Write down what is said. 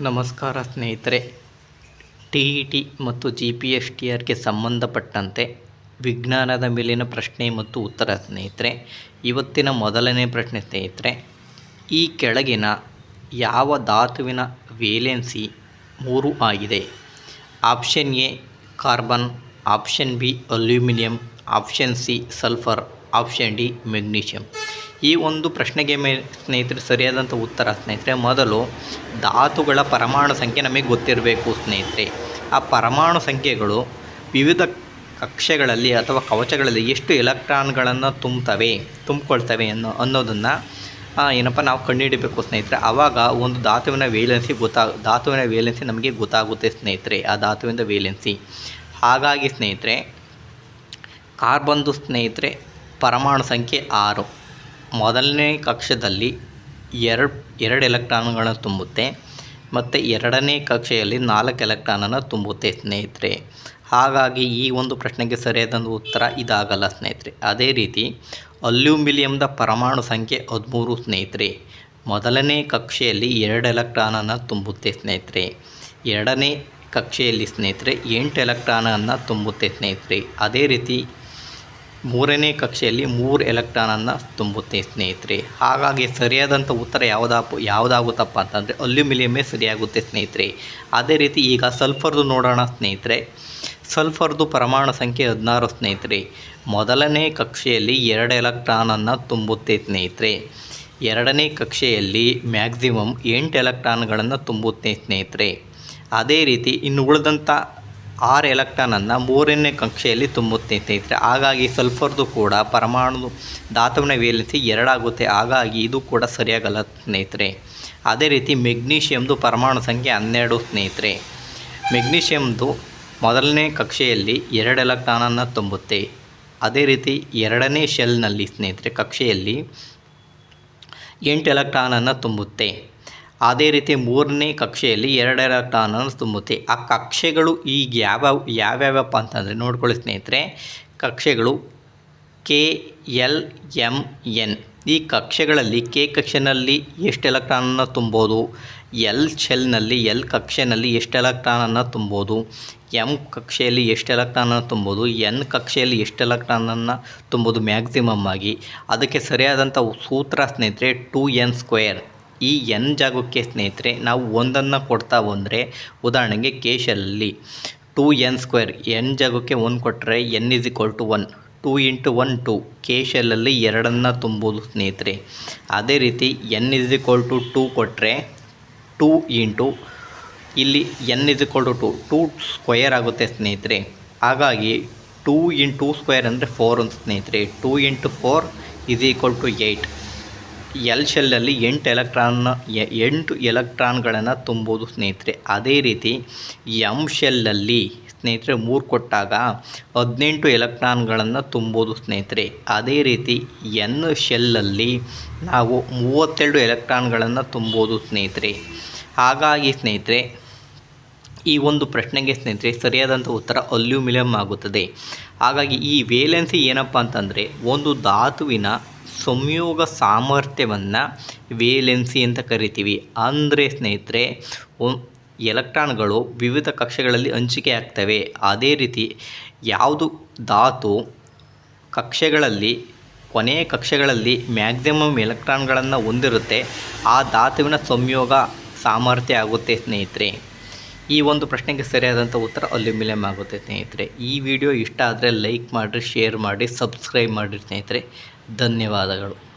ನಮಸ್ಕಾರ ಸ್ನೇಹಿತರೆ. T E T ಮತ್ತು ಜಿ ಪಿ ಎಸ್ ಟಿ ಆರ್ಗೆ ಸಂಬಂಧಪಟ್ಟಂತೆ ವಿಜ್ಞಾನದ ಮೇಲಿನ ಪ್ರಶ್ನೆ ಮತ್ತು ಉತ್ತರ ಸ್ನೇಹಿತರೆ. ಇವತ್ತಿನ ಮೊದಲನೇ ಪ್ರಶ್ನೆ ಸ್ನೇಹಿತರೆ, ಈ ಕೆಳಗಿನ ಯಾವ ಧಾತುವಿನ ವೇಲೆನ್ಸಿ ಮೂರು ಆಗಿದೆ? Option A, carbon, option B, aluminium, option C, sulphur, option D, magnesium. ಈ ಒಂದು ಪ್ರಶ್ನೆಗೆ ಮೇ ಸ್ನೇಹಿತರೆ ಸರಿಯಾದಂಥ ಉತ್ತರ ಸ್ನೇಹಿತರೆ, ಮೊದಲು ಧಾತುಗಳ ಪರಮಾಣು ಸಂಖ್ಯೆ ನಮಗೆ ಗೊತ್ತಿರಬೇಕು ಸ್ನೇಹಿತರೆ. ಆ ಪರಮಾಣು ಸಂಖ್ಯೆಗಳು ವಿವಿಧ ಕಕ್ಷೆಗಳಲ್ಲಿ ಅಥವಾ ಕವಚಗಳಲ್ಲಿ ಎಷ್ಟು ಎಲೆಕ್ಟ್ರಾನ್ಗಳನ್ನು ತುಂಬ್ತವೆ, ತುಂಬಿಕೊಳ್ತವೆ ಅನ್ನೋ, ಅನ್ನೋದನ್ನು ಏನಪ್ಪ ನಾವು ಕಂಡುಹಿಡಬೇಕು ಸ್ನೇಹಿತರೆ. ಆವಾಗ ಒಂದು ಧಾತುವಿನ ವೇಲೆನ್ಸಿ ಗೊತ್ತಾ, ಧಾತುವಿನ ವೇಲೆನ್ಸಿ ನಮಗೆ ಗೊತ್ತಾಗುತ್ತೆ ಸ್ನೇಹಿತರೆ, ಆ ಧಾತುವಿನ ವೇಲೆನ್ಸಿ. ಹಾಗಾಗಿ ಸ್ನೇಹಿತರೆ ಕಾರ್ಬನ್ದು ಸ್ನೇಹಿತರೆ, ಪರಮಾಣು ಸಂಖ್ಯೆ ಆರು. ಮೊದಲನೇ ಕಕ್ಷದಲ್ಲಿ ಎರಡು ಎರಡು ಎಲೆಕ್ಟ್ರಾನ್ಗಳನ್ನು ತುಂಬುತ್ತೆ, ಮತ್ತು ಎರಡನೇ ಕಕ್ಷೆಯಲ್ಲಿ ನಾಲ್ಕು ಎಲೆಕ್ಟ್ರಾನನ್ನು ತುಂಬುತ್ತೆ ಸ್ನೇಹಿತರೆ. ಹಾಗಾಗಿ ಈ ಒಂದು ಪ್ರಶ್ನೆಗೆ ಸರಿಯಾದ ಉತ್ತರ ಇದಾಗಲ್ಲ ಸ್ನೇಹಿತರೆ. ಅದೇ ರೀತಿ ಅಲ್ಯೂಮಿಲಿಯಂದ ಪರಮಾಣು ಸಂಖ್ಯೆ ಹದಿಮೂರು ಸ್ನೇಹಿತರೆ. ಮೊದಲನೇ ಕಕ್ಷೆಯಲ್ಲಿ ಎರಡು ಎಲೆಕ್ಟ್ರಾನನ್ನು ತುಂಬುತ್ತೆ ಸ್ನೇಹಿತರೆ. ಎರಡನೇ ಕಕ್ಷೆಯಲ್ಲಿ ಸ್ನೇಹಿತರೆ ಎಂಟು ಎಲೆಕ್ಟ್ರಾನನ್ನು ತುಂಬುತ್ತೆ ಸ್ನೇಹಿತರೆ. ಅದೇ ರೀತಿ ಮೂರನೇ ಕಕ್ಷೆಯಲ್ಲಿ ಮೂರು ಎಲೆಕ್ಟ್ರಾನನ್ನು ತುಂಬುತ್ತೆ ಸ್ನೇಹಿತರೆ. ಹಾಗಾಗಿ ಸರಿಯಾದಂಥ ಉತ್ತರ ಯಾವುದಾ ಯಾವುದಾಗುತ್ತಪ್ಪ ಅಂತಂದರೆ ಅಲ್ಯೂಮಿನಿಯಮೇ ಸರಿಯಾಗುತ್ತೆ ಸ್ನೇಹಿತರೆ. ಅದೇ ರೀತಿ ಈಗ ಸಲ್ಫರ್ದು ನೋಡೋಣ ಸ್ನೇಹಿತರೆ. ಸಲ್ಫರ್ದು ಪರಮಾಣು ಸಂಖ್ಯೆ ಹದಿನಾರು ಸ್ನೇಹಿತರೆ. ಮೊದಲನೇ ಕಕ್ಷೆಯಲ್ಲಿ ಎರಡು ಎಲೆಕ್ಟ್ರಾನನ್ನು ತುಂಬುತ್ತೆ ಸ್ನೇಹಿತರೆ. ಎರಡನೇ ಕಕ್ಷೆಯಲ್ಲಿ ಮ್ಯಾಕ್ಸಿಮಮ್ ಎಂಟು ಎಲೆಕ್ಟ್ರಾನ್ಗಳನ್ನು ತುಂಬುತ್ತೆ ಸ್ನೇಹಿತರೆ. ಅದೇ ರೀತಿ ಇನ್ನು ಉಳಿದಂಥ ಆರು ಎಲೆಕ್ಟ್ರಾನನ್ನು ಮೂರನೇ ಕಕ್ಷೆಯಲ್ಲಿ ತುಂಬುತ್ತೆ ಸ್ನೇಹಿತರೆ ಹಾಗಾಗಿ ಸಲ್ಫರ್ದು ಕೂಡ ಪರಮಾಣು ಧಾತುವಿನ ವೇಲೆನ್ಸಿ ಎರಡಾಗುತ್ತೆ ಹಾಗಾಗಿ ಇದು ಕೂಡ ಸರಿಯಾಗಲ್ಲ ಸ್ನೇಹಿತರೆ. ಅದೇ ರೀತಿ ಮೆಗ್ನೀಷಿಯಮ್ದು ಪರಮಾಣು ಸಂಖ್ಯೆ ಹನ್ನೆರಡು ಸ್ನೇಹಿತರೆ. ಮೆಗ್ನೀಷಿಯಮ್ದು ಮೊದಲನೇ ಕಕ್ಷೆಯಲ್ಲಿ ಎರಡು ಎಲೆಕ್ಟ್ರಾನನ್ನು ತುಂಬುತ್ತೆ. ಅದೇ ರೀತಿ ಎರಡನೇ ಶೆಲ್ನಲ್ಲಿ ಸ್ನೇಹಿತರೆ ಕಕ್ಷೆಯಲ್ಲಿ ಎಂಟು ಎಲೆಕ್ಟ್ರಾನನ್ನು ತುಂಬುತ್ತೆ. ಅದೇ ರೀತಿ ಮೂರನೇ ಕಕ್ಷೆಯಲ್ಲಿ ಎರಡೆರ ಎಲೆಕ್ಟ್ರಾನನ್ನು ತುಂಬುತ್ತೆ. ಆ ಕಕ್ಷೆಗಳು ಈಗ ಯಾವ, ಯಾವ್ಯಾವಪ್ಪ ಅಂತಂದರೆ ನೋಡ್ಕೊಳ್ಳಿ ಸ್ನೇಹಿತರೆ. ಕಕ್ಷೆಗಳು ಕೆ, ಎಲ್ ಎಂ ಎನ್. ಈ ಕಕ್ಷೆಗಳಲ್ಲಿ ಕೆ ಕಕ್ಷೆನಲ್ಲಿ ಎಷ್ಟು ಎಲೆಕ್ಟ್ರಾನನ್ನು ತುಂಬೋದು? ಎಲ್ ಶೆಲ್ನಲ್ಲಿ, ಎಲ್ ಕಕ್ಷೆಯಲ್ಲಿ ಎಷ್ಟು ಎಲೆಕ್ಟ್ರಾನನ್ನು ತುಂಬೋದು? ಎಂ ಕಕ್ಷೆಯಲ್ಲಿ ಎಷ್ಟು ಎಲೆಕ್ಟ್ರಾನನ್ನು ತುಂಬೋದು? ಎನ್ ಕಕ್ಷೆಯಲ್ಲಿ ಎಷ್ಟು ಎಲೆಕ್ಟ್ರಾನನ್ನು ತುಂಬೋದು ಮ್ಯಾಕ್ಸಿಮಮ್ ಆಗಿ? ಅದಕ್ಕೆ ಸರಿಯಾದಂಥ ಸೂತ್ರ ಸ್ನೇಹಿತರೆ ಟು ಎನ್ ಸ್ಕ್ವೇರ್. ಈ ಎನ್ ಜಾಗಕ್ಕೆ ಸ್ನೇಹಿತರೆ, ನಾವು ಒಂದನ್ನು ಕೊಡ್ತಾ ಬಂದರೆ ಉದಾಹರಣೆಗೆ ಕೇಶಲ್ಲಿ ಟೂ ಎನ್ ಸ್ಕ್ವೇರ್, ಎನ್ ಜಾಗಕ್ಕೆ ಒಂದು ಕೊಟ್ಟರೆ N is equal to one two into one two K ಎರಡನ್ನು ತುಂಬೋದು ಸ್ನೇಹಿತರೆ. ಅದೇ ರೀತಿ N is equal to two ಕೊಟ್ಟರೆ ಟೂ ಇಂಟು ಇಲ್ಲಿ N is equal to two two square ಆಗುತ್ತೆ ಸ್ನೇಹಿತರೆ. ಹಾಗಾಗಿ ಟೂ ಇನ್ ಟೂ ಸ್ಕ್ವೇರ್ ಅಂದರೆ ಫೋರ್ ಅಂತ ಸ್ನೇಹಿತರೆ. Two into four is equal to eight L ಶೆಲ್ಲಲ್ಲಿ ಎಂಟು ಎಲೆಕ್ಟ್ರಾನ್ನ ಎಂಟು ಎಲೆಕ್ಟ್ರಾನ್ಗಳನ್ನು ತುಂಬೋದು ಸ್ನೇಹಿತರೆ. ಅದೇ ರೀತಿ ಎಂ ಶೆಲ್ಲಲ್ಲಿ ಸ್ನೇಹಿತರೆ ಮೂರು ಕೊಟ್ಟಾಗ ಹದಿನೆಂಟು ಎಲೆಕ್ಟ್ರಾನ್ಗಳನ್ನು ತುಂಬೋದು ಸ್ನೇಹಿತರೆ. ಅದೇ ರೀತಿ ಎನ್ ಶೆಲ್ಲಲ್ಲಿ ನಾವು ಮೂವತ್ತೆರಡು ಎಲೆಕ್ಟ್ರಾನ್ಗಳನ್ನು ತುಂಬೋದು ಸ್ನೇಹಿತರೆ. ಹಾಗಾಗಿ ಸ್ನೇಹಿತರೆ ಈ ಒಂದು ಪ್ರಶ್ನೆಗೆ ಸ್ನೇಹಿತರೆ ಸರಿಯಾದಂಥ ಉತ್ತರ ಅಲ್ಯೂಮಿನಿಯಂ ಆಗುತ್ತದೆ. ಹಾಗಾಗಿ ಈ ವೇಲೆನ್ಸಿ ಏನಪ್ಪ ಅಂತಂದರೆ, ಒಂದು ಧಾತುವಿನ ಸಂಯೋಗ ಸಾಮರ್ಥ್ಯವನ್ನು ವೇಲೆನ್ಸಿ ಅಂತ ಕರಿತೀವಿ. ಅಂದರೆ ಸ್ನೇಹಿತರೆ ಎಲೆಕ್ಟ್ರಾನ್ಗಳು ವಿವಿಧ ಕಕ್ಷೆಗಳಲ್ಲಿ ಹಂಚಿಕೆ ಆಗ್ತವೆ. ಅದೇ ರೀತಿ ಯಾವುದು ಧಾತು ಕಕ್ಷೆಗಳಲ್ಲಿ, ಕೊನೆಯ ಕಕ್ಷೆಗಳಲ್ಲಿ ಮ್ಯಾಕ್ಸಿಮಮ್ ಎಲೆಕ್ಟ್ರಾನ್ಗಳನ್ನು ಹೊಂದಿರುತ್ತೆ, ಆ ಧಾತುವಿನ ಸಂಯೋಗ ಸಾಮರ್ಥ್ಯ ಆಗುತ್ತೆ ಸ್ನೇಹಿತರೆ. ಈ ಒಂದು ಪ್ರಶ್ನೆಗೆ ಸರಿಯಾದಂಥ ಉತ್ತರ ಅಲ್ಯೂಮಿನಿಯಂ ಆಗುತ್ತೆ ಸ್ನೇಹಿತರೆ. ಈ ವಿಡಿಯೋ ಇಷ್ಟ ಆದರೆ ಲೈಕ್ ಮಾಡಿರಿ ಶೇರ್ ಮಾಡಿ ಸಬ್ಸ್ಕ್ರೈಬ್ ಮಾಡಿರಿ ಸ್ನೇಹಿತರೆ. ಧನ್ಯವಾದಗಳು.